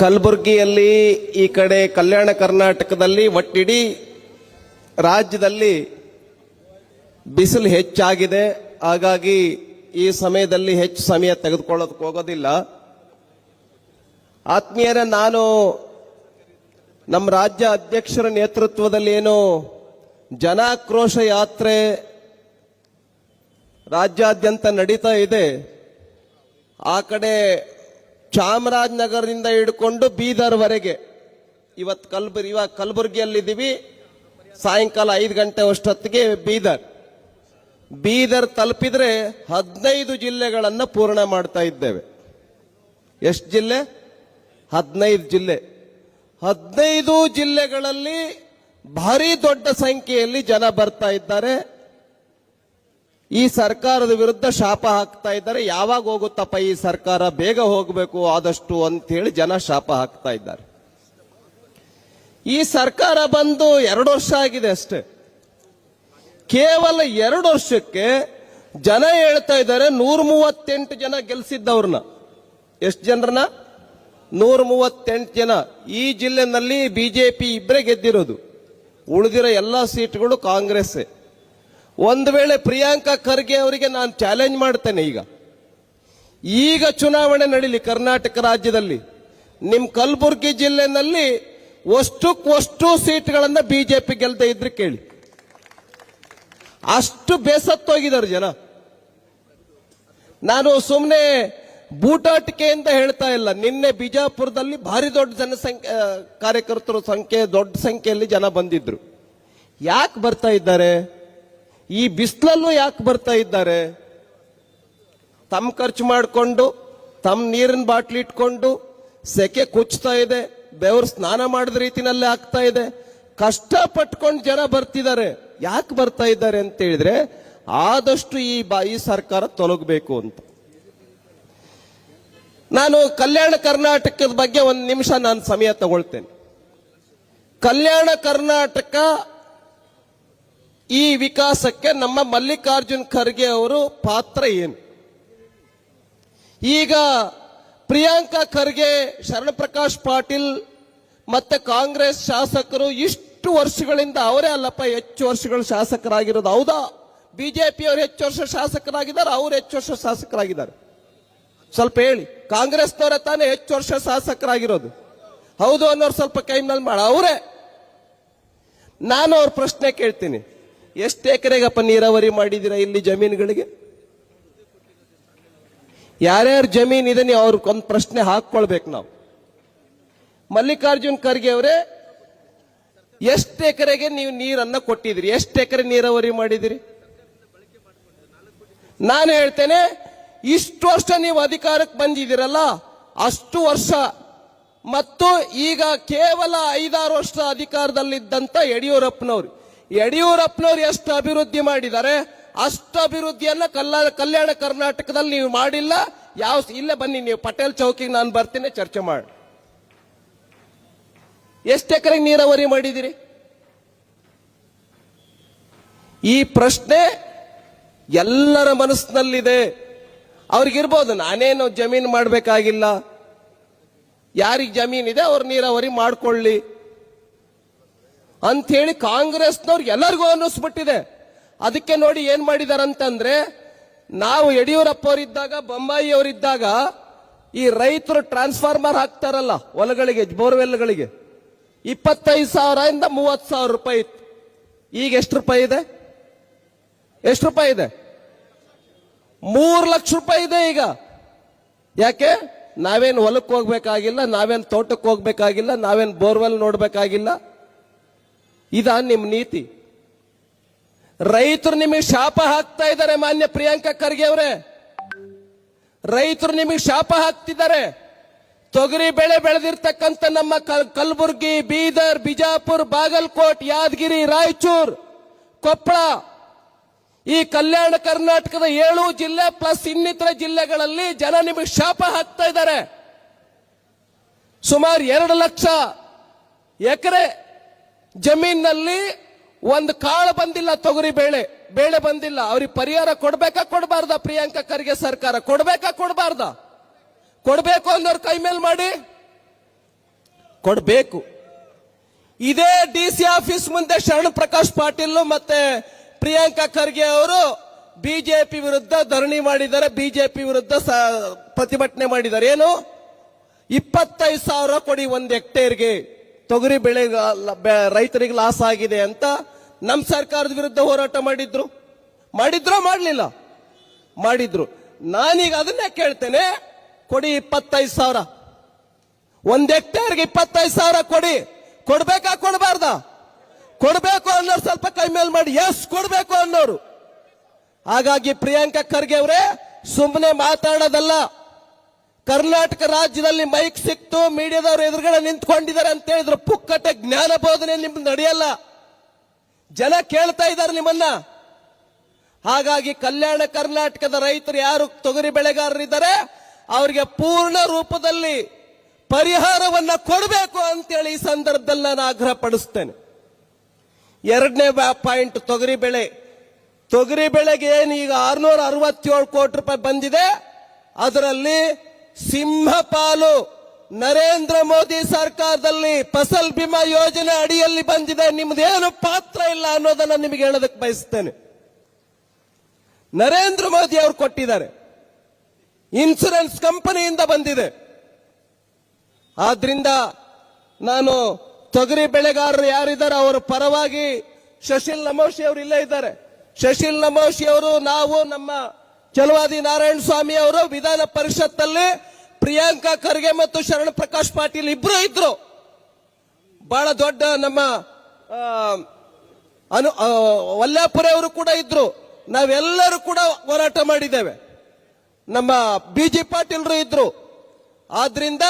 ಕಲಬುರಗಿಯಲ್ಲಿ ಈ ಕಡೆ ಕಲ್ಯಾಣ ಕರ್ನಾಟಕದಲ್ಲಿ ಒಟ್ಟಿಡೀ ರಾಜ್ಯದಲ್ಲಿ ಬಿಸಿಲು ಹೆಚ್ಚಾಗಿದೆ. ಹಾಗಾಗಿ ಈ ಸಮಯದಲ್ಲಿ ಹೆಚ್ಚು ಸಮಯ ತೆಗೆದುಕೊಳ್ಳೋದಕ್ಕೆ ಹೋಗೋದಿಲ್ಲ. ಆತ್ಮೀಯರ, ನಾನು ನಮ್ಮ ರಾಜ್ಯ ಅಧ್ಯಕ್ಷರ ನೇತೃತ್ವದಲ್ಲಿ ಏನು ಜನಾಕ್ರೋಶ ಯಾತ್ರೆ ರಾಜ್ಯಾದ್ಯಂತ ನಡೀತಾ ಇದೆ, ಆ ಕಡೆ ಚಾಮರಾಜನಗರದಿಂದ ಹಿಡ್ಕೊಂಡು ಬೀದರ್ವರೆಗೆ ಇವತ್ತು ಕಲ್ಬುರ್, ಇವಾಗ ಕಲಬುರಗಿಯಲ್ಲಿದ್ದೀವಿ. ಸಾಯಂಕಾಲ ಐದು ಗಂಟೆ ಅಷ್ಟೊತ್ತಿಗೆ ಬೀದರ್. ಬೀದರ್ ತಲುಪಿದ್ರೆ ಹದಿನೈದು ಜಿಲ್ಲೆಗಳನ್ನು ಪೂರ್ಣ ಮಾಡ್ತಾ ಇದ್ದೇವೆ. ಎಷ್ಟು ಜಿಲ್ಲೆ? ಹದಿನೈದು ಜಿಲ್ಲೆ. ಹದಿನೈದು ಜಿಲ್ಲೆಗಳಲ್ಲಿ ಭಾರಿ ದೊಡ್ಡ ಸಂಖ್ಯೆಯಲ್ಲಿ ಜನ ಬರ್ತಾ ಇದ್ದಾರೆ. ಈ ಸರ್ಕಾರದ ವಿರುದ್ಧ ಶಾಪ ಹಾಕ್ತಾ ಇದ್ದಾರೆ. ಯಾವಾಗ ಹೋಗುತ್ತಪ್ಪ ಈ ಸರ್ಕಾರ? ಬೇಗ ಹೋಗಬೇಕು ಆದಷ್ಟು ಅಂತೇಳಿ ಜನ ಶಾಪ ಹಾಕ್ತಾ ಇದ್ದಾರೆ. ಈ ಸರ್ಕಾರ ಬಂದು ಎರಡು ವರ್ಷ ಆಗಿದೆ ಅಷ್ಟೇ. ಕೇವಲ ಎರಡು ವರ್ಷಕ್ಕೆ ಜನ ಹೇಳ್ತಾ ಇದ್ದಾರೆ, ನೂರ ಮೂವತ್ತೆಂಟು ಜನ ಗೆಲ್ಸಿದ್ದವ್ರನ್ನ. ಎಷ್ಟು ಜನರನ್ನ? ನೂರ ಮೂವತ್ತೆಂಟು ಜನ. ಈ ಜಿಲ್ಲೆನಲ್ಲಿ ಬಿಜೆಪಿ ಇಬ್ಬರೇ ಗೆದ್ದಿರೋದು. ಉಳಿದಿರೋ ಎಲ್ಲ ಸೀಟ್ಗಳು ಕಾಂಗ್ರೆಸ್ ಒಂದು ವೇಳೆ ಪ್ರಿಯಾಂಕಾ ಖರ್ಗೆ ಅವರಿಗೆ ನಾನು ಚಾಲೆಂಜ್ ಮಾಡ್ತೇನೆ ಈಗ. ಈಗ ಚುನಾವಣೆ ನಡೀಲಿ ಕರ್ನಾಟಕ ರಾಜ್ಯದಲ್ಲಿ. ನಿಮ್ಮ ಕಲಬುರಗಿ ಜಿಲ್ಲೆನಲ್ಲಿ ಬಿ ಜೆ ಬಿಜೆಪಿ ಗೆಲ್ದೇ ಇದ್ರೆ ಕೇಳಿ. ಅಷ್ಟು ಬೇಸತ್ತೋಗಿದ್ದಾರೆ ಜನ. ನಾನು ಸುಮ್ಮನೆ ಬೂಟಾಟಿಕೆಯಿಂದ ಹೇಳ್ತಾ ಇಲ್ಲ. ನಿನ್ನೆ ಬಿಜಾಪುರದಲ್ಲಿ ಭಾರಿ ದೊಡ್ಡ ಜನಸಂಖ್ಯೆ ಕಾರ್ಯಕರ್ತರು ಸಂಖ್ಯೆ, ದೊಡ್ಡ ಸಂಖ್ಯೆಯಲ್ಲಿ ಜನ ಬಂದಿದ್ರು. ಯಾಕೆ ಬರ್ತಾ ಇದ್ದಾರೆ? ಈ ಬಿಸಿಲಲ್ಲೂ ಯಾಕೆ ಬರ್ತಾ ಇದ್ದಾರೆ? ತಮ್ಮ ಖರ್ಚು ಮಾಡಿಕೊಂಡು ತಮ್ಮ ನೀರಿನ ಬಾಟ್ಲಿ ಇಟ್ಕೊಂಡು, ಸೆಕೆ ಕುಚ್ತಾ ಇದೆ, ಬೆವರು ಸ್ನಾನ ಮಾಡಿದ ರೀತಿನಲ್ಲೇ ಆಗ್ತಾ ಇದೆ. ಕಷ್ಟ ಪಟ್ಕೊಂಡು ಜನ ಬರ್ತಿದ್ದಾರೆ. ಯಾಕೆ ಬರ್ತಾ ಇದ್ದಾರೆ ಅಂತ ಹೇಳಿದ್ರೆ, ಆದಷ್ಟು ಈ ಬಾಯಿ ಸರ್ಕಾರ ತೊಲಗಬೇಕು ಅಂತ. ನಾನು ಕಲ್ಯಾಣ ಕರ್ನಾಟಕದ ಬಗ್ಗೆ ಒಂದು ನಿಮಿಷ ನಾನು ಸಮಯ ತಗೊಳ್ತೇನೆ. ಕಲ್ಯಾಣ ಕರ್ನಾಟಕ ಈ ವಿಕಾಸಕ್ಕೆ ನಮ್ಮ ಮಲ್ಲಿಕಾರ್ಜುನ್ ಖರ್ಗೆ ಅವರು ಪಾತ್ರ ಏನು? ಈಗ ಪ್ರಿಯಾಂಕಾ ಖರ್ಗೆ, ಶರಣಪ್ರಕಾಶ್ ಪಾಟೀಲ್ ಮತ್ತೆ ಕಾಂಗ್ರೆಸ್ ಶಾಸಕರು ಇಷ್ಟು ವರ್ಷಗಳಿಂದ ಅವರೇ ಅಲ್ಲಪ್ಪ, ಹೆಚ್ಚು ವರ್ಷಗಳು ಶಾಸಕರಾಗಿರೋದು. ಹೌದಾ? ಬಿಜೆಪಿ ಅವರು ಹೆಚ್ಚು ವರ್ಷ ಶಾಸಕರಾಗಿದ್ದಾರೆ, ಅವ್ರು ಹೆಚ್ಚು ವರ್ಷ ಶಾಸಕರಾಗಿದ್ದಾರೆ. ಸ್ವಲ್ಪ ಹೇಳಿ, ಕಾಂಗ್ರೆಸ್ನವರ ತಾನೇ ಹೆಚ್ಚು ವರ್ಷ ಶಾಸಕರಾಗಿರೋದು? ಹೌದು ಅನ್ನೋರು ಸ್ವಲ್ಪ ಕೈ ಮೇಲೆ ಮಾಡ. ಅವರೇ, ನಾನು ಅವ್ರ ಪ್ರಶ್ನೆ ಕೇಳ್ತೀನಿ. ಎಷ್ಟು ಎಕರೆಗಪ್ಪ ನೀರಾವರಿ ಮಾಡಿದ್ದೀರಾ ಇಲ್ಲಿ ಜಮೀನುಗಳಿಗೆ? ಯಾರ್ಯಾರ ಜಮೀನ್ ಇದೆ ನೀವು ಅವ್ರಿಗೊಂದು ಪ್ರಶ್ನೆ ಹಾಕೊಳ್ಬೇಕು ನಾವು. ಮಲ್ಲಿಕಾರ್ಜುನ್ ಖರ್ಗೆ ಅವರೇ, ಎಷ್ಟು ಎಕರೆಗೆ ನೀವು ನೀರನ್ನ ಕೊಟ್ಟಿದ್ರಿ ಎಷ್ಟು ಎಕರೆ ನೀರಾವರಿ ಮಾಡಿದಿರಿ ನಾನು ಹೇಳ್ತೇನೆ, ಇಷ್ಟು ವರ್ಷ ನೀವು ಅಧಿಕಾರಕ್ಕೆ ಬಂದಿದ್ದೀರಲ್ಲ, ಅಷ್ಟು ವರ್ಷ. ಮತ್ತು ಈಗ ಕೇವಲ ಐದಾರು ವರ್ಷ ಅಧಿಕಾರದಲ್ಲಿದ್ದಂತ ಯಡಿಯೂರಪ್ಪನವರು. ಯಡಿಯೂರಪ್ಪನವರು ಎಷ್ಟು ಅಭಿವೃದ್ಧಿ ಮಾಡಿದ್ದಾರೆ, ಅಷ್ಟು ಅಭಿವೃದ್ಧಿಯನ್ನ ಕಲ್ಯಾಣ ಕಲ್ಯಾಣ ಕರ್ನಾಟಕದಲ್ಲಿ ನೀವು ಮಾಡಿಲ್ಲ. ಯಾವ ಇಲ್ಲೇ ಬನ್ನಿ, ನೀವು ಪಟೇಲ್ ಚೌಕಿಗೆ ನಾನು ಬರ್ತೀನಿ, ಚರ್ಚೆ ಮಾಡಿ. ಎಷ್ಟು ಎಕರೆಗೆ ನೀರಾವರಿ ಮಾಡಿದಿರಿ? ಈ ಪ್ರಶ್ನೆ ಎಲ್ಲರ ಮನಸ್ಸಿನಲ್ಲಿದೆ. ಅವ್ರಿಗಿರ್ಬೋದು, ನಾನೇನು ಜಮೀನು ಮಾಡಬೇಕಾಗಿಲ್ಲ. ಯಾರಿಗೆ ಜಮೀನಿದೆ, ಅವ್ರು ನೀರಾವರಿ ಮಾಡ್ಕೊಳ್ಳಿ. ಅಂಥೇಳಿ ಕಾಂಗ್ರೆಸ್ನವ್ರಿಗೆ ಎಲ್ಲರಿಗೂ ಅನ್ನಿಸ್ಬಿಟ್ಟಿದೆ. ಅದಕ್ಕೆ ನೋಡಿ ಏನ್ ಮಾಡಿದಾರಂತಂದ್ರೆ, ನಾವು ಯಡಿಯೂರಪ್ಪ ಅವರಿದ್ದಾಗ ಬೊಮ್ಮಾಯಿ ಅವರಿದ್ದಾಗ ಈ ರೈತರು ಟ್ರಾನ್ಸ್ಫಾರ್ಮರ್ ಹಾಕ್ತಾರಲ್ಲ, ಹೊಲಗಳಿಗೆ, ಬೋರ್ವೆಲ್ಗಳಿಗೆ. ಇಪ್ಪತ್ತೈದು ಸಾವಿರದಿಂದ ಮೂವತ್ತು ಸಾವಿರ ರೂಪಾಯಿ ಇತ್ತು. ಈಗ ಎಷ್ಟು ರೂಪಾಯಿ ಇದೆ? ಎಷ್ಟು ರೂಪಾಯಿ ಇದೆ? ಮೂರು ಲಕ್ಷ ರೂಪಾಯಿ ಇದೆ ಈಗ. ಯಾಕೆ? ನಾವೇನು ಹೊಲಕ್ಕೆ ಹೋಗ್ಬೇಕಾಗಿಲ್ಲ, ನಾವೇನು ತೋಟಕ್ಕೆ ಹೋಗ್ಬೇಕಾಗಿಲ್ಲ, ನಾವೇನು ಬೋರ್ವೆಲ್ ನೋಡ್ಬೇಕಾಗಿಲ್ಲ. ಇದ ನಿಮ್ಮ ನೀತಿ. ರೈತರು ನಿಮಗೆ ಶಾಪ ಹಾಕ್ತಾ ಇದ್ದಾರೆ ಮಾನ್ಯ ಪ್ರಿಯಾಂಕಾ ಖರ್ಗೆ ಅವರೇ. ರೈತರು ನಿಮಗೆ ಶಾಪ ಹಾಕ್ತಿದ್ದಾರೆ ತೊಗರಿ ಬೆಳೆ ಬೆಳೆದಿರ್ತಕ್ಕಂಥ ನಮ್ಮ ಕಲ್- ಕಲಬುರ್ಗಿ, ಬೀದರ್, ಬಿಜಾಪುರ್, ಬಾಗಲಕೋಟ್, ಯಾದಗಿರಿ, ರಾಯಚೂರ್ ಕೊಪ್ಪಳ ಈ ಕಲ್ಯಾಣ ಕರ್ನಾಟಕದ ಏಳು ಜಿಲ್ಲೆ ಪ್ಲಸ್ ಇನ್ನಿತರ ಜಿಲ್ಲೆಗಳಲ್ಲಿ ಜನ ನಿಮಗೆ ಶಾಪ ಹಾಕ್ತಾ ಇದ್ದಾರೆ ಸುಮಾರು ಎರಡು ಲಕ್ಷ ಎಕರೆ ಜಮೀನಲ್ಲಿ ಒಂದು ಕಾಳು ಬಂದಿಲ್ಲ ತೊಗರಿ ಬೇಳೆ. ಬೇಳೆ ಬಂದಿಲ್ಲ. ಅವ್ರಿಗೆ ಪರಿಹಾರ ಕೊಡ್ಬೇಕಾ ಕೊಡಬಾರ್ದ? ಪ್ರಿಯಾಂಕಾ ಖರ್ಗೆ ಸರ್ಕಾರ ಕೊಡ್ಬೇಕಾ ಕೊಡಬಾರ್ದ? ಕೊಡಬೇಕು ಅನ್ನೋರು ಕೈ ಮೇಲೆ ಮಾಡಿ. ಕೊಡಬೇಕು. ಇದೇ ಡಿ ಸಿ ಆಫೀಸ್ ಮುಂದೆ ಶರಣ ಪ್ರಕಾಶ್ ಪಾಟೀಲ್ ಮತ್ತೆ ಪ್ರಿಯಾಂಕಾ ಖರ್ಗೆ ಅವರು ಬಿಜೆಪಿ ವಿರುದ್ಧ ಧರಣಿ ಮಾಡಿದ್ದಾರೆ. ಬಿಜೆಪಿ ವಿರುದ್ಧ ಪ್ರತಿಭಟನೆ ಮಾಡಿದ್ದಾರೆ. ಏನು? ಇಪ್ಪತ್ತೈದು ಸಾವಿರ ಕೊಡಿ ಒಂದು ಹೆಕ್ಟೇರ್ಗೆ. ತೊಗರಿ ಬೆಳೆ ರೈತರಿಗೆ ಲಾಸ್ ಆಗಿದೆ ಅಂತ ನಮ್ಮ ಸರ್ಕಾರದ ವಿರುದ್ಧ ಹೋರಾಟ ಮಾಡಿದ್ರು. ಮಾಡಿದ್ರೋ ಮಾಡಲಿಲ್ಲ? ಮಾಡಿದ್ರು. ನಾನೀಗ ಅದನ್ನೇ ಕೇಳ್ತೇನೆ. ಕೊಡಿ ಇಪ್ಪತ್ತೈದು ಸಾವಿರ. ಒಂದ್ ಹೆಕ್ಟೇರ್ಗೆ ಇಪ್ಪತ್ತೈದು ಸಾವಿರ ಕೊಡಿ. ಕೊಡ್ಬೇಕಾ ಕೊಡಬಾರ್ದ? ಕೊಡ್ಬೇಕು ಅನ್ನೋರು ಸ್ವಲ್ಪ ಕೈ ಮೇಲೆ ಮಾಡಿ. ಎಸ್, ಕೊಡ್ಬೇಕು ಅನ್ನೋರು. ಹಾಗಾಗಿ ಪ್ರಿಯಾಂಕಾ ಖರ್ಗೆ ಅವರೇ ಸುಮ್ಮನೆ ಮಾತಾಡೋದಲ್ಲ. ಕರ್ನಾಟಕ ರಾಜ್ಯದಲ್ಲಿ ಮೈಕ್ ಸಿಕ್ತು, ಮೀಡಿಯಾದವರು ಎದುರುಗಡೆ ನಿಂತ್ಕೊಂಡಿದ್ದಾರೆ ಅಂತ ಹೇಳಿದ್ರು. ಪುಕ್ಕಟ್ಟೆ ಜ್ಞಾನ ಬೋಧನೆ ನಿಮ್ದು ನಡೆಯಲ್ಲ. ಜನ ಕೇಳ್ತಾ ಇದ್ದಾರೆ ನಿಮ್ಮನ್ನ. ಹಾಗಾಗಿ ಕಲ್ಯಾಣ ಕರ್ನಾಟಕದ ರೈತರು ಯಾರು ತೊಗರಿ ಬೆಳೆಗಾರರಿದ್ದಾರೆ ಅವರಿಗೆ ಪೂರ್ಣ ರೂಪದಲ್ಲಿ ಪರಿಹಾರವನ್ನ ಕೊಡಬೇಕು ಅಂತೇಳಿ ಈ ಸಂದರ್ಭದಲ್ಲಿ ನಾನು ಆಗ್ರಹ ಪಡಿಸ್ತೇನೆ. ಎರಡನೇ ಪಾಯಿಂಟ್ ತೊಗರಿ ಬೆಳೆ. ತೊಗರಿ ಬೆಳೆಗೆ ಏನು ಈಗ ಆರ್ನೂರ ಅರವತ್ತೇಳು ಕೋಟಿ ರೂಪಾಯಿ ಬಂದಿದೆ. ಅದರಲ್ಲಿ ಸಿಂಹ ಪಾಲು ನರೇಂದ್ರ ಮೋದಿ ಸರ್ಕಾರದಲ್ಲಿ ಫಸಲ್ ಬಿಮಾ ಯೋಜನೆ ಅಡಿಯಲ್ಲಿ ಬಂದಿದೆ. ನಿಮ್ದೇನು ಪಾತ್ರ ಇಲ್ಲ ಅನ್ನೋದನ್ನ ನಿಮಗೆ ಹೇಳೋದಕ್ಕೆ ಬಯಸ್ತೇನೆ. ನರೇಂದ್ರ ಮೋದಿ ಅವರು ಕೊಟ್ಟಿದ್ದಾರೆ. ಇನ್ಸೂರೆನ್ಸ್ ಕಂಪನಿಯಿಂದ ಬಂದಿದೆ. ಆದ್ರಿಂದ ನಾನು ತೊಗರಿ ಬೆಳೆಗಾರರು ಯಾರಿದ್ದಾರೆ ಅವರ ಪರವಾಗಿ ಶಶಿಲ್ ನಮೋಶಿ ಅವರು ಇಲ್ಲೇ ಇದ್ದಾರೆ. ಶಶಿಲ್ ನಮೋಶಿ ಅವರು ನಾವು ನಮ್ಮ ಚಲವಾದಿ ನಾರಾಯಣ ಸ್ವಾಮಿ ಅವರು ವಿಧಾನ ಪರಿಷತ್ತಲ್ಲಿ ಪ್ರಿಯಾಂಕಾ ಖರ್ಗೆ ಮತ್ತು ಶರಣ ಪ್ರಕಾಶ್ ಪಾಟೀಲ್ ಇಬ್ರು ಇದ್ರು. ಬಹಳ ದೊಡ್ಡ ನಮ್ಮ ಅನು ವಲ್ಲಾಪುರ ಅವರು ಕೂಡ ಇದ್ರು. ನಾವೆಲ್ಲರೂ ಕೂಡ ಹೋರಾಟ ಮಾಡಿದ್ದೇವೆ. ನಮ್ಮ ಬಿ ಜಿ ಪಾಟೀಲ್ರು ಇದ್ರು. ಆದ್ರಿಂದ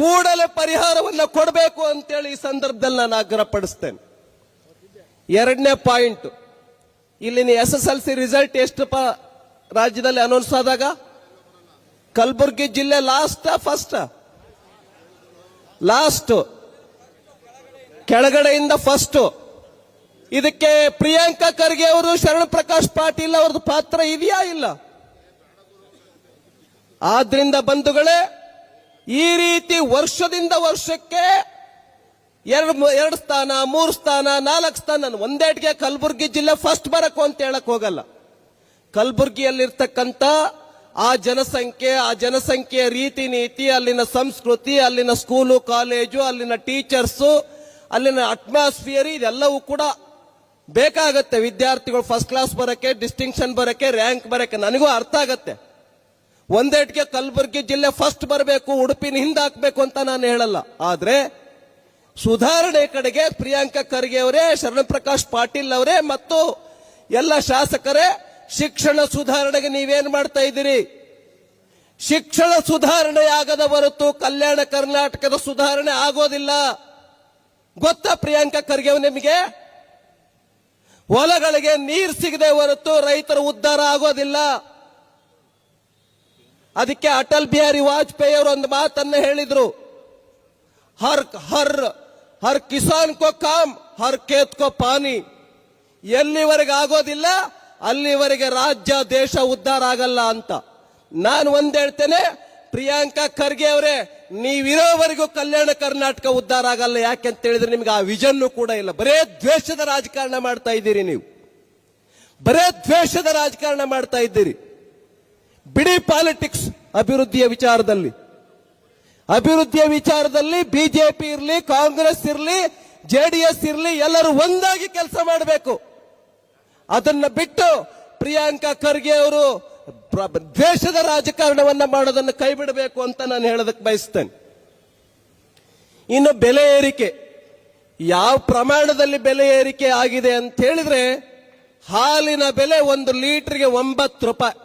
ಕೂಡಲೇ ಪರಿಹಾರವನ್ನು ಕೊಡಬೇಕು ಅಂತೇಳಿ ಈ ಸಂದರ್ಭದಲ್ಲಿ ನಾನು ಆಗ್ರಹ ಪಡಿಸ್ತೇನೆ. ಎರಡನೇ ಪಾಯಿಂಟ್, ಇಲ್ಲಿನ S S L C result ಎಷ್ಟಪ್ಪ ರಾಜ್ಯದಲ್ಲಿ ಅನೌನ್ಸ್ ಆದಾಗ ಕಲಬುರಗಿ ಜಿಲ್ಲೆ ಲಾಸ್ಟ್ ಫಸ್ಟ್ ಲಾಸ್ಟ್ ಕೆಳಗಡೆಯಿಂದ ಫಸ್ಟ್ ಇದಕ್ಕೆ ಪ್ರಿಯಾಂಕಾ ಖರ್ಗೆ ಅವರು, ಶರಣ ಪ್ರಕಾಶ್ ಪಾಟೀಲ್ ಅವ್ರದ್ದು ಪಾತ್ರ ಇದೆಯಾ ಇಲ್ಲ? ಆದ್ರಿಂದ ಬಂಧುಗಳೇ, ಈ ರೀತಿ ವರ್ಷದಿಂದ ವರ್ಷಕ್ಕೆ ಎರಡು ಎರಡು ಸ್ಥಾನ, ಮೂರು ಸ್ಥಾನ, ನಾಲ್ಕು ಸ್ಥಾನ, ಒಂದೇಟ್ಗೆ ಕಲಬುರಗಿ ಜಿಲ್ಲೆ ಫಸ್ಟ್ ಬರಕು ಅಂತ ಹೇಳಕ್ ಹೋಗಲ್ಲ. ಕಲಬುರಗಿಯಲ್ಲಿರ್ತಕ್ಕಂಥ ಆ ಜನಸಂಖ್ಯೆ, ಆ ಜನಸಂಖ್ಯೆಯ ರೀತಿ ನೀತಿ, ಅಲ್ಲಿನ ಸಂಸ್ಕೃತಿ, ಅಲ್ಲಿನ ಸ್ಕೂಲು, ಕಾಲೇಜು, ಅಲ್ಲಿನ ಟೀಚರ್ಸು, ಅಲ್ಲಿನ ಅಟ್ಮಾಸ್ಫಿಯರ್ ಇದೆಲ್ಲವೂ ಕೂಡ ಬೇಕಾಗತ್ತೆ. ವಿದ್ಯಾರ್ಥಿಗಳು ಫಸ್ಟ್ ಕ್ಲಾಸ್ ಬರಕ್ಕೆ ಡಿಸ್ಟಿಂಕ್ಷನ್ ಬರಕ್ಕೆ ರ್ಯಾಂಕ್ ಬರಕ್ಕೆ, ನನಗೂ ಅರ್ಥ ಆಗತ್ತೆ. ಒಂದೇಟ್ಗೆ ಕಲಬುರಗಿ ಜಿಲ್ಲೆ ಫಸ್ಟ್ ಬರಬೇಕು, ಉಡುಪಿನ ಹಿಂದೆ ಹಾಕ್ಬೇಕು ಅಂತ ನಾನು ಹೇಳಲ್ಲ. ಆದರೆ ಸುಧಾರಣೆ ಕಡೆಗೆ ಪ್ರಿಯಾಂಕಾ ಖರ್ಗೆ ಅವರೇ, ಶರಣಪ್ರಕಾಶ್ ಪಾಟೀಲ್ ಅವರೇ ಮತ್ತು ಎಲ್ಲ ಶಾಸಕರೇ ಶಿಕ್ಷಣ ಸುಧಾರಣೆಗೆ ನೀವೇನ್ ಮಾಡ್ತಾ ಇದ್ದೀರಿ? ಶಿಕ್ಷಣ ಸುಧಾರಣೆ ಆಗದ ಹೊರತು ಕಲ್ಯಾಣ ಕರ್ನಾಟಕದ ಸುಧಾರಣೆ ಆಗೋದಿಲ್ಲ. ಗೊತ್ತಾ ಪ್ರಿಯಾಂಕಾ ಖರ್ಗೆ ನಿಮಗೆ? ಹೊಲಗಳಿಗೆ ನೀರು ಸಿಗದೆ ಹೊರತು ರೈತರ ಉದ್ಧಾರ ಆಗೋದಿಲ್ಲ. ಅದಕ್ಕೆ ಅಟಲ್ ಬಿಹಾರಿ ವಾಜಪೇಯಿ ಅವರು ಒಂದು ಮಾತನ್ನ ಹೇಳಿದ್ರು. ಹರ್ ಹರ್ ಹರ್ ಕಿಸಾನ್ ಕೋ ಕಾಮ್, ಹರ್ ಕೇತ್ ಕೋ ಪಾನಿ. ಎಲ್ಲಿವರೆಗೆ ಆಗೋದಿಲ್ಲ? ಅಲ್ಲಿವರೆಗೆ ರಾಜ್ಯ, ದೇಶ ಉದ್ಧಾರ ಆಗಲ್ಲ ಅಂತ. ನಾನು ಒಂದ್ ಹೇಳ್ತೇನೆ, ಪ್ರಿಯಾಂಕಾ ಖರ್ಗೆ ಅವರೇ, ನೀವಿರೋವರೆಗೂ ಕಲ್ಯಾಣ ಕರ್ನಾಟಕ ಉದ್ಧಾರ ಆಗಲ್ಲ, ಯಾಕೆ ಅಂತ ಹೇಳಿದ್ರೆ ನಿಮ್ಗೆ ಆ ವಿಷನ್ ಕೂಡ ಇಲ್ಲ. ಬರೇ ದ್ವೇಷದ ರಾಜಕಾರಣ ಮಾಡ್ತಾ ಇದ್ದೀರಿ ನೀವು. ಬರೇ ದ್ವೇಷದ ರಾಜಕಾರಣ ಮಾಡ್ತಾ ಇದ್ದೀರಿ. ಬಿಡಿ ಪಾಲಿಟಿಕ್ಸ್ ಅಭಿವೃದ್ಧಿಯ ವಿಚಾರದಲ್ಲಿ. ಅಭಿವೃದ್ಧಿಯ ವಿಚಾರದಲ್ಲಿ ಬಿಜೆಪಿ ಇರಲಿ, ಕಾಂಗ್ರೆಸ್ ಇರಲಿ ಜೆಡಿಎಸ್ ಇರಲಿ, ಎಲ್ಲರೂ ಒಂದಾಗಿ ಕೆಲಸ ಮಾಡಬೇಕು. ಅದನ್ನ ಬಿಟ್ಟು ಪ್ರಿಯಾಂಕಾ ಖರ್ಗೆ ಅವರು ದೇಶದ ರಾಜಕಾರಣವನ್ನ ಮಾಡೋದನ್ನು ಕೈ ಬಿಡಬೇಕು ಅಂತ ನಾನು ಹೇಳೋದಕ್ಕೆ ಬಯಸ್ತೇನೆ. ಇನ್ನು ಬೆಲೆ ಏರಿಕೆ. ಯಾವ ಪ್ರಮಾಣದಲ್ಲಿ ಬೆಲೆ ಏರಿಕೆ ಆಗಿದೆ ಅಂತ ಹೇಳಿದ್ರೆ ಹಾಲಿನ ಬೆಲೆ ಒಂದು ಲೀಟರ್ಗೆ ಒಂಬತ್ತು ರೂಪಾಯಿ.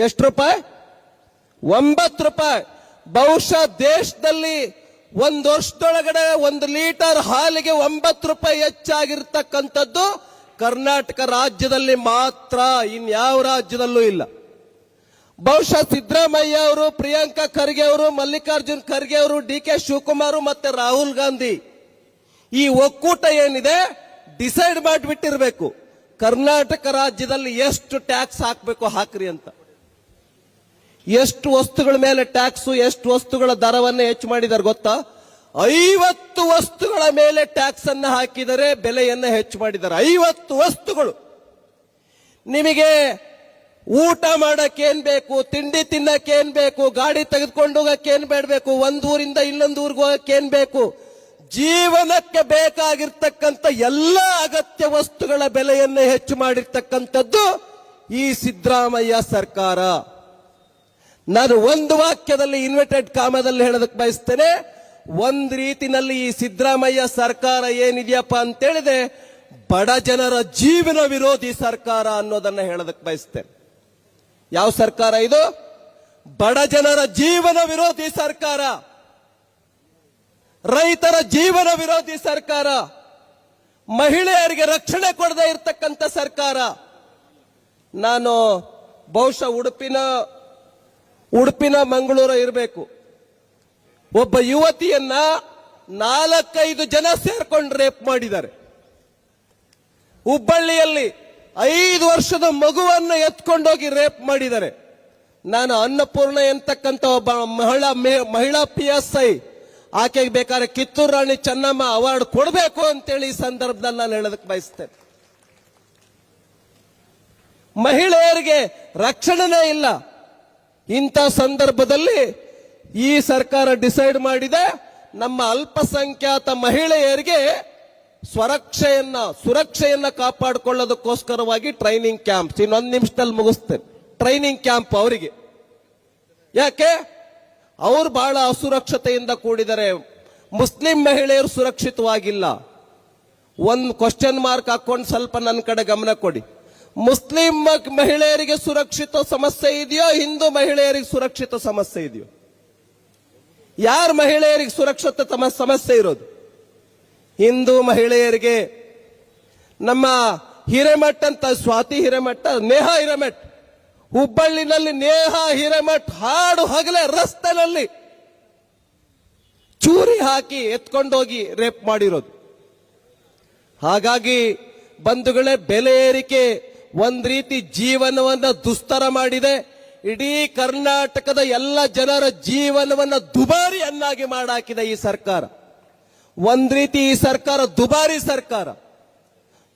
ಎಷ್ಟು ರೂಪಾಯಿ? ಒಂಬತ್ತು ರೂಪಾಯಿ. ಬಹುಶಃ ದೇಶದಲ್ಲಿ ಒಂದು ವರ್ಷದೊಳಗಡೆ ಒಂದು ಲೀಟರ್ ಹಾಲಿಗೆ ಒಂಬತ್ತು ರೂಪಾಯಿ ಹೆಚ್ಚಾಗಿರ್ತಕ್ಕಂಥದ್ದು ಕರ್ನಾಟಕ ರಾಜ್ಯದಲ್ಲಿ ಮಾತ್ರ ಇನ್ಯಾವ ರಾಜ್ಯದಲ್ಲೂ ಇಲ್ಲ. ಬಹುಶಃ ಸಿದ್ದರಾಮಯ್ಯ ಅವರು, ಪ್ರಿಯಾಂಕಾ ಖರ್ಗೆ ಅವರು, ಮಲ್ಲಿಕಾರ್ಜುನ್ ಖರ್ಗೆ ಅವರು, ಡಿ ಕೆ ಶಿವಕುಮಾರ್ ಮತ್ತೆ ರಾಹುಲ್ ಗಾಂಧಿ ಈ ಒಕ್ಕೂಟ ಏನಿದೆ ಡಿಸೈಡ್ ಮಾಡಿಬಿಟ್ಟಿರ್ಬೇಕು. ಕರ್ನಾಟಕ ರಾಜ್ಯದಲ್ಲಿ ಎಷ್ಟು ಟ್ಯಾಕ್ಸ್ ಹಾಕಬೇಕು ಹಾಕ್ರಿ ಅಂತ. ಎಷ್ಟು ವಸ್ತುಗಳ ಮೇಲೆ ಟ್ಯಾಕ್ಸ್, ಎಷ್ಟು ವಸ್ತುಗಳ ದರವನ್ನೇ ಹೆಚ್ಚು ಮಾಡಿದ್ದಾರೆ ಗೊತ್ತಾ? ಐವತ್ತು ವಸ್ತುಗಳ ಮೇಲೆ ಟ್ಯಾಕ್ಸ್ ಅನ್ನು ಹಾಕಿದರೆ ಬೆಲೆಯನ್ನು ಹೆಚ್ಚು ಮಾಡಿದ್ದಾರೆ. ಐವತ್ತು ವಸ್ತುಗಳು. ನಿಮಗೆ ಊಟ ಮಾಡಕ್ಕೆ ಏನ್ ಬೇಕು, ತಿಂಡಿ ತಿನ್ನಕ್ಕೆ ಏನ್ ಬೇಕು, ಗಾಡಿ ತೆಗೆದುಕೊಂಡು ಹೋಗಕ್ಕೆ ಏನ್ ಬೇಡಬೇಕು ಒಂದೂರಿಂದ ಇನ್ನೊಂದು ಊರಿಗೆ ಹೋಗಕ್ಕೆ ಬೇಕು, ಜೀವನಕ್ಕೆ ಬೇಕಾಗಿರ್ತಕ್ಕಂಥ ಎಲ್ಲ ಅಗತ್ಯ ವಸ್ತುಗಳ ಬೆಲೆಯನ್ನು ಹೆಚ್ಚು ಮಾಡಿರ್ತಕ್ಕಂಥದ್ದು ಈ ಸಿದ್ದರಾಮಯ್ಯ ಸರ್ಕಾರ. ನಾನು ಒಂದು ವಾಕ್ಯದಲ್ಲಿ ಇನ್ವೆಟೆಡ್ ಕಾಮದಲ್ಲಿ ಹೇಳೋದಕ್ಕೆ ಬಯಸ್ತೇನೆ. ಒಂದ್ ರೀತಿನಲ್ಲಿ ಈ ಸಿದ್ದರಾಮಯ್ಯ ಸರ್ಕಾರ ಏನಿದೆಯಪ್ಪ ಅಂತೇಳಿದೆ ಬಡ ಜನರ ಜೀವನ ವಿರೋಧಿ ಸರ್ಕಾರ ಅನ್ನೋದನ್ನ ಹೇಳೋದಕ್ಕೆ ಬಯಸ್ತೇನೆ. ಯಾವ ಸರ್ಕಾರ ಇದು? ಬಡ ಜನರ ಜೀವನ ವಿರೋಧಿ ಸರ್ಕಾರ. ರೈತರ ಜೀವನ ವಿರೋಧಿ ಸರ್ಕಾರ. ಮಹಿಳೆಯರಿಗೆ ರಕ್ಷಣೆ ಕೊಡದೇ ಇರತಕ್ಕಂತ ಸರ್ಕಾರ. ನಾನು ಬಹುಶಃ ಉಡುಪಿನ ಉಡುಪಿನ ಮಂಗಳೂರು ಇರಬೇಕು. ಒಬ್ಬ ಯುವತಿಯನ್ನ ನಾಲ್ಕೈದು ಜನ ಸೇರ್ಕೊಂಡು ರೇಪ್ ಮಾಡಿದ್ದಾರೆ. ಹುಬ್ಬಳ್ಳಿಯಲ್ಲಿ ಐದು ವರ್ಷದ ಮಗುವನ್ನು ಎತ್ಕೊಂಡೋಗಿ ರೇಪ್ ಮಾಡಿದ್ದಾರೆ. ನಾನು ಅನ್ನಪೂರ್ಣ ಎಂತಕ್ಕಂಥ ಒಬ್ಬ ಮಹಿಳಾ ಮಹಿಳಾ ಪಿ ಎಸ್ ಐ, ಆಕೆಗೆ ಬೇಕಾದ್ರೆ ಕಿತ್ತೂರು ರಾಣಿ ಚೆನ್ನಮ್ಮ ಅವಾರ್ಡ್ ಕೊಡಬೇಕು ಅಂತೇಳಿ ಈ ಸಂದರ್ಭದಲ್ಲಿ ನಾನು ಹೇಳೋದಕ್ಕೆ ಬಯಸ್ತೇನೆ. ಮಹಿಳೆಯರಿಗೆ ರಕ್ಷಣೆನೇ ಇಲ್ಲ. ಇಂಥ ಸಂದರ್ಭದಲ್ಲಿ ಈ ಸರ್ಕಾರ ಡಿಸೈಡ್ ಮಾಡಿದೆ ನಮ್ಮ ಅಲ್ಪಸಂಖ್ಯಾತ ಮಹಿಳೆಯರಿಗೆ ಸ್ವರಕ್ಷೆಯನ್ನ, ಸುರಕ್ಷೆಯನ್ನ ಕಾಪಾಡಿಕೊಳ್ಳೋದಕ್ಕೋಸ್ಕರವಾಗಿ ಟ್ರೈನಿಂಗ್ ಕ್ಯಾಂಪ್ಸ್ ಇನ್ನೊಂದು ನಿಮಿಷದಲ್ಲಿ ಮುಗಿಸ್ತೇನೆ. ಟ್ರೈನಿಂಗ್ ಕ್ಯಾಂಪ್ ಅವರಿಗೆ. ಯಾಕೆ? ಅವ್ರು ಬಹಳ ಅಸುರಕ್ಷತೆಯಿಂದ ಕೂಡಿದರೆ ಮುಸ್ಲಿಂ ಮಹಿಳೆಯರು ಸುರಕ್ಷಿತವಾಗಿಲ್ಲ. ಒಂದು ಕ್ವಶನ್ ಮಾರ್ಕ್ ಹಾಕೊಂಡು ಸ್ವಲ್ಪ ನನ್ನ ಕಡೆ ಗಮನ ಕೊಡಿ. ಮುಸ್ಲಿಂ ಮಹಿಳೆಯರಿಗೆ ಸುರಕ್ಷಿತ ಸಮಸ್ಯೆ ಇದೆಯೋ ಹಿಂದೂ ಮಹಿಳೆಯರಿಗೆ ಸುರಕ್ಷಿತ ಸಮಸ್ಯೆ ಇದೆಯೋ? ಯಾರ ಮಹಿಳೆಯರಿಗೆ ಸುರಕ್ಷತೆ ತಮ್ಮ ಸಮಸ್ಯೆ ಇರೋದು? ಹಿಂದೂ ಮಹಿಳೆಯರಿಗೆ ನಮ್ಮ ಹಿರೇಮಠ್ ಅಂತ ಸ್ವಾತಿ ಹಿರೇಮಠ, ನೇಹ ಹಿರೇಮಠ್, ಹುಬ್ಬಳ್ಳಿನಲ್ಲಿ ನೇಹ ಹಿರೇಮಠ್, ಹಾಡು ಹಗಲೆ ರಸ್ತೆನಲ್ಲಿ ಚೂರಿ ಹಾಕಿ ಎತ್ಕೊಂಡೋಗಿ ರೇಪ್ ಮಾಡಿರೋದು. ಹಾಗಾಗಿ ಬಂಧುಗಳೇ, ಬೆಲೆ ಏರಿಕೆ ಒಂದ್ ರೀತಿ ಜೀವನವನ್ನ ದುಸ್ತರ ಮಾಡಿದೆ. ಇಡೀ ಕರ್ನಾಟಕದ ಎಲ್ಲ ಜನರ ಜೀವನವನ್ನ ದುಬಾರಿಯನ್ನಾಗಿ ಮಾಡಾಕಿದೆ ಈ ಸರ್ಕಾರ. ಒಂದ್ ರೀತಿ ಈ ಸರ್ಕಾರ ದುಬಾರಿ ಸರ್ಕಾರ.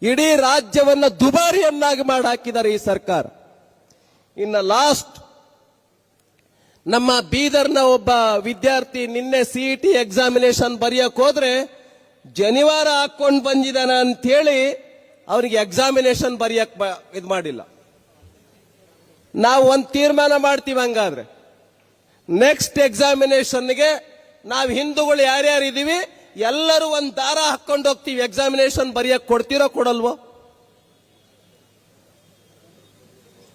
ಇಡೀ ರಾಜ್ಯವನ್ನ ದುಬಾರಿಯನ್ನಾಗಿ ಮಾಡಾಕಿದ್ದಾರೆ ಈ ಸರ್ಕಾರ. ಇನ್ನ ಲಾಸ್ಟ್ ನಮ್ಮ ಬೀದರ್ನ ಒಬ್ಬ ವಿದ್ಯಾರ್ಥಿ ನಿನ್ನೆ ಸಿಇಟಿ ಎಕ್ಸಾಮಿನೇಷನ್ ಬರೆಯಕ್ ಹೋದ್ರೆ ಜನಿವಾರ ಹಾಕೊಂಡು ಬಂದಿದ್ದಾನ ಅಂತ ಹೇಳಿ ಅವನಿಗೆ ಎಕ್ಸಾಮಿನೇಷನ್ ಬರೆಯಕ್ ಇದು ಮಾಡಿಲ್ಲ. ನಾವು ಒಂದು ತೀರ್ಮಾನ ಮಾಡ್ತೀವಿ ಹಂಗಾದ್ರೆ. ನೆಕ್ಸ್ಟ್ ಎಕ್ಸಾಮಿನೇಷನ್ಗೆ ನಾವು ಹಿಂದೂಗಳು ಯಾರ್ಯಾರು ಇದೀವಿ ಎಲ್ಲರೂ ಒಂದು ದಾರ ಹಾಕೊಂಡು ಹೋಗ್ತೀವಿ. ಎಕ್ಸಾಮಿನೇಷನ್ ಬರೆಯಕ್ ಕೊಡ್ತೀರೋ ಕೊಡಲ್ವೋ?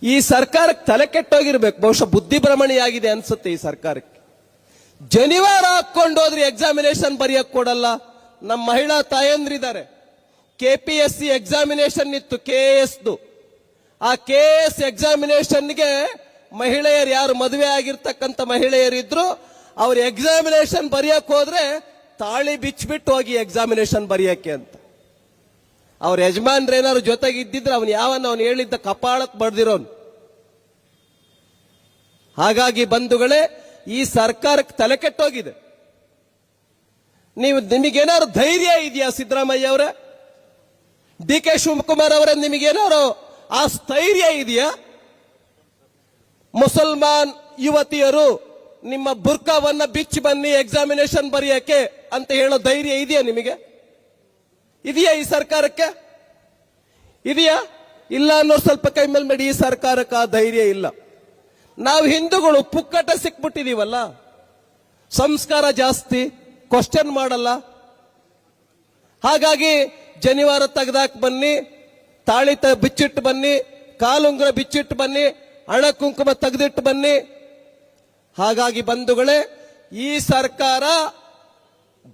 ಈ ಸರ್ಕಾರಕ್ಕೆ ತಲೆ ಕೆಟ್ಟೋಗಿರ್ಬೇಕು. ಬಹುಶಃ ಬುದ್ಧಿ ಭ್ರಮಣಿಯಾಗಿದೆ ಅನ್ಸುತ್ತೆ ಈ ಸರ್ಕಾರಕ್ಕೆ. ಜನಿವಾರ ಹಾಕೊಂಡು ಹೋದ್ರೆ ಎಕ್ಸಾಮಿನೇಷನ್ ಬರೆಯಕ್ ಕೊಡಲ್ಲ. ನಮ್ಮ ಮಹಿಳಾ ತಾಯಂದ್ರಿದ್ದಾರೆ. K P S C examination ಇತ್ತು ಕೆ ಎಸ್ದು ಆ ಕೆ ಎಸ್ ಎಕ್ಸಾಮಿನೇಷನ್ಗೆ ಮಹಿಳೆಯರು ಯಾರು ಮದುವೆ ಆಗಿರ್ತಕ್ಕಂಥ ಮಹಿಳೆಯರಿದ್ರು ಅವ್ರ ಎಕ್ಸಾಮಿನೇಷನ್ ಬರೆಯಕ್ಕೆ ಹೋದ್ರೆ ತಾಳಿ ಬಿಚ್ಚಿಬಿಟ್ಟು ಹೋಗಿ ಎಕ್ಸಾಮಿನೇಷನ್ ಬರೆಯಕ್ಕೆ ಅಂತ. ಅವ್ರ ಯಜಮಾನ್ರೇನಾದ್ರು ಜೊತೆಗೆ ಇದ್ದಿದ್ರೆ ಅವನು ಯಾವನ್ನ ಅವನು ಹೇಳಿದ್ದ ಕಪಾಳಕ್ಕೆ ಬಡ್ದಿರೋನು ಹಾಗಾಗಿ ಬಂಧುಗಳೇ, ಈ ಸರ್ಕಾರಕ್ಕೆ ತಲೆ ಕೆಟ್ಟೋಗಿದೆ. ನೀವು ನಿಮಗೇನಾದ್ರು ಧೈರ್ಯ ಇದೆಯಾ ಸಿದ್ದರಾಮಯ್ಯ ಅವರೇ? ಡಿ ಕೆ ಶಿವಕುಮಾರ್ ಅವರೇ ನಿಮಗೇನಾದ್ರು ಆ ಸ್ಥೈರ್ಯ ಇದೆಯಾ? ಮುಸಲ್ಮಾನ್ ಯುವತಿಯರು ನಿಮ್ಮ ಬುರ್ಕಾವನ್ನ ಬಿಚ್ಚಿ ಬನ್ನಿ ಎಕ್ಸಾಮಿನೇಷನ್ ಬರೆಯಕ್ಕೆ ಅಂತ ಹೇಳೋ ಧೈರ್ಯ ಇದೆಯಾ ನಿಮಗೆ? ಇದೆಯಾ ಈ ಸರ್ಕಾರಕ್ಕೆ? ಇದೆಯಾ? ಇಲ್ಲ ಅನ್ನೋ ಸ್ವಲ್ಪ ಕೈ ಮೇಲೆ ಮಾಡಿ ಈ ಸರ್ಕಾರಕ್ಕೆ ಆ ಧೈರ್ಯ ಇಲ್ಲ. ನಾವು ಹಿಂದೂಗಳು ಪುಕ್ಕಟ ಸಿಕ್ಬಿಟ್ಟಿದೀವಲ್ಲ? ಸಂಸ್ಕಾರ ಜಾಸ್ತಿ ಕ್ವಶನ್ ಮಾಡಲ್ಲ. ಹಾಗಾಗಿ ಜನಿವಾರ ತೆಗೆದಾಕ್ ಬನ್ನಿ ತಾಳಿ ತ ಬಿಚ್ಚಿಟ್ಟು ಬನ್ನಿ, ಕಾಲುಂಗುರ ಬಿಚ್ಚಿಟ್ಟು ಬನ್ನಿ, ಹಣ ಕುಂಕುಮ ತೆಗೆದಿಟ್ಟು ಬನ್ನಿ. ಹಾಗಾಗಿ ಬಂಧುಗಳೇ, ಈ ಸರ್ಕಾರ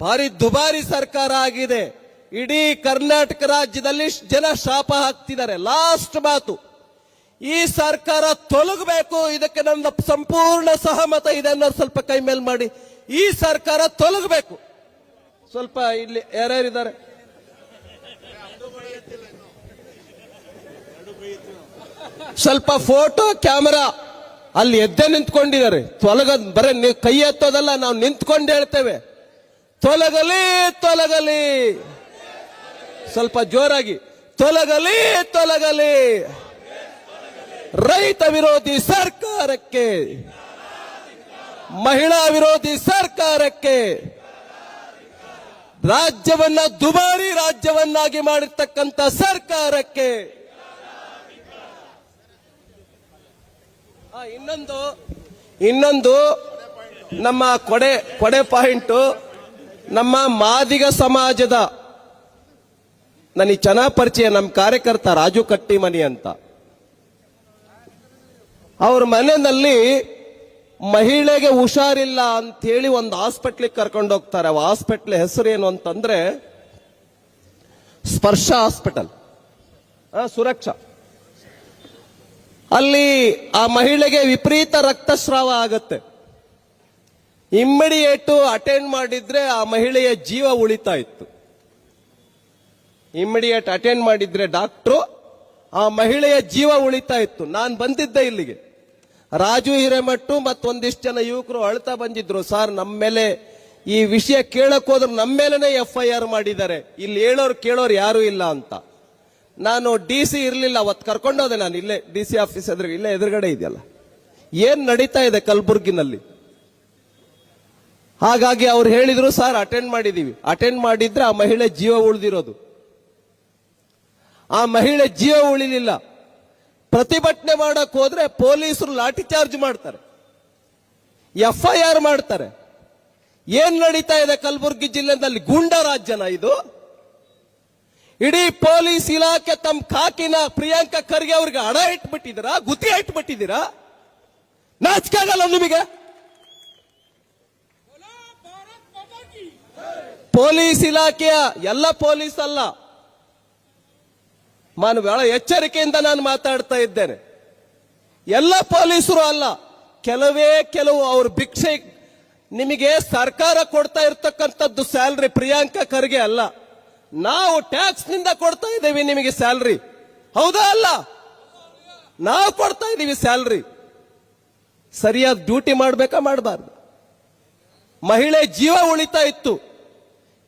ಭಾರಿ ದುಬಾರಿ ಸರ್ಕಾರ ಆಗಿದೆ. ಇಡೀ ಕರ್ನಾಟಕ ರಾಜ್ಯದಲ್ಲಿ ಜನ ಶಾಪ ಹಾಕ್ತಿದ್ದಾರೆ. ಲಾಸ್ಟ್ ಮಾತು. ಈ ಸರ್ಕಾರ ತೊಲಗಬೇಕು, ಇದಕ್ಕೆ ನನ್ನ ಸಂಪೂರ್ಣ ಸಹಮತ ಇದೆ ಅನ್ನೋದು ಸ್ವಲ್ಪ ಕೈ ಮೇಲೆ ಮಾಡಿ. ಈ ಸರ್ಕಾರ ತೊಲಗಬೇಕು. ಸ್ವಲ್ಪ ಇಲ್ಲಿ ಯಾರ್ಯಾರಿದ್ದಾರೆ? ಸ್ವಲ್ಪ ಫೋಟೋ, ಕ್ಯಾಮರಾ. ಅಲ್ಲಿ ಎದ್ದೆ ನಿಂತ್ಕೊಂಡಿದ್ದಾರೆ. ತೊಲಗ, ಬರೇ ಕೈ ಎತ್ತೋದಲ್ಲ, ನಾವು ನಿಂತ್ಕೊಂಡು ಹೇಳ್ತೇವೆ. ತೊಲಗಲಿ ತೊಲಗಲಿ. ಸ್ವಲ್ಪ ಜೋರಾಗಿ. ತೊಲಗಲಿ ತೊಲಗಲಿ. ರೈತ ವಿರೋಧಿ ಸರ್ಕಾರಕ್ಕೆ. ಮಹಿಳಾ ವಿರೋಧಿ ಸರ್ಕಾರಕ್ಕೆ. ರಾಜ್ಯವನ್ನ ದುಬಾರಿ ರಾಜ್ಯವನ್ನಾಗಿ ಮಾಡಿರ್ತಕ್ಕಂಥ ಸರ್ಕಾರಕ್ಕೆ. ಇನ್ನೊಂದು ಇನ್ನೊಂದು ನಮ್ಮ ಕೊಡೆ ಕೊಡೆ ಪಾಯಿಂಟ್, ನಮ್ಮ ಮಾದಿಗ ಸಮಾಜದ ನನಗೆ ಚೆನ್ನಾಗಿ ಪರಿಚಯ ನಮ್ಮ ಕಾರ್ಯಕರ್ತ ರಾಜು ಕಟ್ಟಿಮನಿ ಅಂತ. ಅವ್ರ ಮನೆಯಲ್ಲಿ ಮಹಿಳೆಗೆ ಹುಷಾರಿಲ್ಲ ಅಂತ ಹೇಳಿ ಒಂದು ಹಾಸ್ಪಿಟ್ಲಿಗೆ ಕರ್ಕೊಂಡು ಹೋಗ್ತಾರೆ. ಆ ಹಾಸ್ಪಿಟ್ಲ್ ಹೆಸರು ಏನು ಅಂತಂದ್ರೆ ಸ್ಪರ್ಶ ಹಾಸ್ಪಿಟಲ್. ಸುರಕ್ಷಾ. ಅಲ್ಲಿ ಆ ಮಹಿಳೆಗೆ ವಿಪರೀತ ರಕ್ತಸ್ರಾವ ಆಗತ್ತೆ. ಇಮ್ಮಿಡಿಯೇಟು ಅಟೆಂಡ್ ಮಾಡಿದ್ರೆ ಆ ಮಹಿಳೆಯ ಜೀವ ಉಳಿತಾ ಇತ್ತು. ಇಮ್ಮಿಡಿಯೇಟ್ ಅಟೆಂಡ್ ಮಾಡಿದ್ರೆ ಡಾಕ್ಟ್ರು ಆ ಮಹಿಳೆಯ ಜೀವ ಉಳಿತಾ ಇತ್ತು. ನಾನು ಬಂದಿದ್ದೆ ಇಲ್ಲಿಗೆ. ರಾಜು ಹಿರೇಮಠು ಮತ್ತೊಂದಿಷ್ಟು ಜನ ಯುವಕರು ಅಳ್ತಾ ಬಂದಿದ್ರು. ಸರ್ ನಮ್ಮ ಮೇಲೆ ಈ ವಿಷಯ ಕೇಳಕ್ ಹೋದ್ರು ನಮ್ಮ ಮೇಲೆನೆ ಎಫ್ ಐ ಆರ್ ಮಾಡಿದ್ದಾರೆ. ಇಲ್ಲಿ ಹೇಳೋರು ಕೇಳೋರು ಯಾರು ಇಲ್ಲ ಅಂತ. ನಾನು ಡಿ ಸಿ ಇರಲಿಲ್ಲ ಅವತ್ತು ಕರ್ಕೊಂಡೋದೆ ನಾನು. ಇಲ್ಲೇ, ಡಿ ಸಿ ಆಫೀಸ್ ಎದುರು ಇಲ್ಲೇ ಎದುರುಗಡೆ ಇದೆಯಲ್ಲ. ಏನ್ ನಡೀತಾ ಇದೆ ಕಲಬುರ್ಗಿನಲ್ಲಿ? ಹಾಗಾಗಿ ಅವ್ರು ಹೇಳಿದ್ರು, ಸರ್ ಅಟೆಂಡ್ ಮಾಡಿದೀವಿ. ಅಟೆಂಡ್ ಮಾಡಿದ್ರೆ ಆ ಮಹಿಳೆ ಜೀವ ಉಳಿದಿರೋದು. ಆ ಮಹಿಳೆ ಜೀವ ಉಳಿಲಿಲ್ಲ. ಪ್ರತಿಭಟನೆ ಮಾಡಕ್ ಹೋದ್ರೆ ಪೊಲೀಸರು ಲಾಠಿ ಚಾರ್ಜ್ ಮಾಡ್ತಾರೆ. ಎಫ್ ಐ ಆರ್ ಮಾಡ್ತಾರೆ. ಏನ್ ನಡೀತಾ ಇದೆ ಕಲಬುರಗಿ ಜಿಲ್ಲೆನಲ್ಲಿ? ಗೂಂಡ ರಾಜ್ಯನ ಇದು. ಇಡೀ ಪೊಲೀಸ್ ಇಲಾಖೆ ತಮ್ಮ ಕಾಕಿನ ಪ್ರಿಯಾಂಕಾ ಖರ್ಗೆ ಅವ್ರಿಗೆ ಹಣ ಇಟ್ಬಿಟ್ಟಿದ್ದೀರಾ, ಗುತ್ತಿ ಇಟ್ಬಿಟ್ಟಿದ್ದೀರಾ? ನಾಚಿಕಾಗಲ್ಲ ನಿಮಗೆ? ಪೊಲೀಸ್ ಇಲಾಖೆಯ ಎಲ್ಲ ಪೊಲೀಸ್ ಅಲ್ಲ. ನಾನು ಬಹಳ ಎಚ್ಚರಿಕೆಯಿಂದ ನಾನು ಮಾತಾಡ್ತಾ ಇದ್ದೇನೆ. ಎಲ್ಲ ಪೊಲೀಸರು ಅಲ್ಲ. ಕೆಲವೇ ಕೆಲವು ಅವ್ರ ಭಿಕ್ಷೆ ನಿಮಗೆ ಸರ್ಕಾರ ಕೊಡ್ತಾ ಇರ್ತಕ್ಕಂಥದ್ದು ಸ್ಯಾಲ್ರಿ ಪ್ರಿಯಾಂಕಾ ಖರ್ಗೆ ಅಲ್ಲ. ನಾವು ಟ್ಯಾಕ್ಸ್ನಿಂದ ಕೊಡ್ತಾ ಇದ್ದೇವೆ ನಿಮಗೆ ಸ್ಯಾಲ್ರಿ ಹೌದಾ ಅಲ್ಲ? ನಾವು ಕೊಡ್ತಾ ಇದ್ದೀವಿ ಸ್ಯಾಲ್ರಿ ಸರಿಯಾದ ಡ್ಯೂಟಿ ಮಾಡಬೇಕಾ ಮಾಡಬಾರ್ದು. ಮಹಿಳೆ ಜೀವ ಉಳಿತಾ ಇತ್ತು.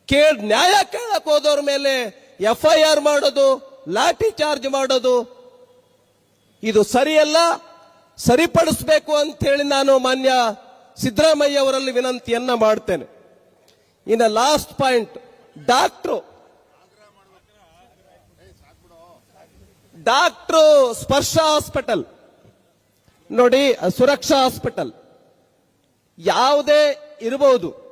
ಕೇಳ್ ನ್ಯಾಯ ಕೇಳಕ್ ಹೋದವ್ರ ಮೇಲೆ ಎಫ್ ಐ ಆರ್ ಮಾಡೋದು, ಲಾಠಿ ಚಾರ್ಜ್ ಮಾಡೋದು, ಇದು ಸರಿಯಲ್ಲ? ಸರಿಪಡಿಸಬೇಕು ಅಂತ ಹೇಳಿ ನಾನು ಮಾನ್ಯ ಸಿದ್ದರಾಮಯ್ಯ ಅವರಲ್ಲಿ ವಿನಂತಿಯನ್ನ ಮಾಡ್ತೇನೆ. ಇನ್ನು last point doctor doctor Sparsh hospital. ನೋಡಿ, ಸುರಕ್ಷಾ ಹಾಸ್ಪಿಟಲ್. ಯಾವುದೇ ಇರಬಹುದು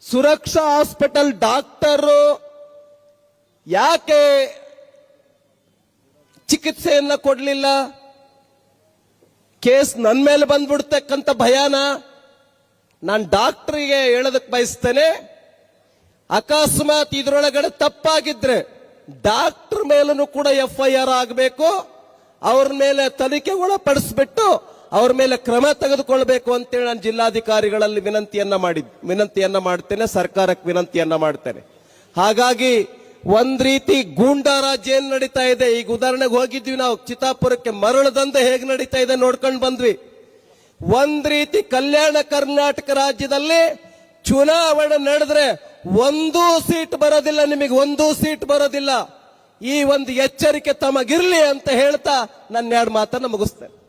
ಸುರಕ್ಷಾ ಹಾಸ್ಪಿಟಲ್ ಡಾಕ್ಟರ್ ಯಾಕೆ ಚಿಕಿತ್ಸೆಯನ್ನ ಕೊಡಲಿಲ್ಲ? ಕೇಸ್ ನನ್ನ ಮೇಲೆ ಬಂದ್ಬಿಡ್ತಕ್ಕಂಥ ಭಯಾನ. ನಾನು ಡಾಕ್ಟ್ರಿಗೆ ಹೇಳೋದಕ್ಕೆ ಬಯಸ್ತೇನೆ. ಅಕಸ್ಮಾತ್ ಇದರೊಳಗಡೆ ತಪ್ಪಾಗಿದ್ರೆ ಡಾಕ್ಟರ್ ಮೇಲೂ ಕೂಡ ಎಫ್ ಐ ಆರ್ ಆಗಬೇಕು, ಅವ್ರ ಮೇಲೆ ತನಿಖೆ ಒಳಪಡಿಸ್ಬಿಟ್ಟು ಅವ್ರ ಮೇಲೆ ಕ್ರಮ ತೆಗೆದುಕೊಳ್ಬೇಕು ಅಂತೇಳಿ ನಾನು ಜಿಲ್ಲಾಧಿಕಾರಿಗಳಲ್ಲಿ ವಿನಂತಿಯನ್ನ ಮಾಡಿ ವಿನಂತಿಯನ್ನ ಮಾಡ್ತೇನೆ, ಸರ್ಕಾರಕ್ಕೆ ವಿನಂತಿಯನ್ನ ಮಾಡ್ತೇನೆ. ಹಾಗಾಗಿ ಒಂದ್ ರೀತಿ ಗೂಂಡಾ ರಾಜ್ಯ ಏನ್ ನಡೀತಾ ಇದೆ, ಈಗ ಉದಾಹರಣೆಗೆ ಹೋಗಿದ್ವಿ ನಾವು, ಚಿತ್ತಾಪುರಕ್ಕೆ ಮರಳು ದಂಧೆ ಹೇಗೆ ನಡೀತಾ ಇದೆ ನೋಡ್ಕೊಂಡು ಬಂದ್ವಿ. ಒಂದ್ ರೀತಿ ಕಲ್ಯಾಣ ಕರ್ನಾಟಕ ರಾಜ್ಯದಲ್ಲಿ ಚುನಾವಣೆ ನಡೆದ್ರೆ ಒಂದೂ ಸೀಟ್ ಬರೋದಿಲ್ಲ ನಿಮಗೆ, ಒಂದು ಸೀಟ್ ಬರೋದಿಲ್ಲ. ಈ ಒಂದು ಎಚ್ಚರಿಕೆ ತಮಗಿರ್ಲಿ ಅಂತ ಹೇಳ್ತಾ ನನ್ನ ಎರಡು ಮಾತನ್ನು ಮುಗಿಸ್ತೇನೆ.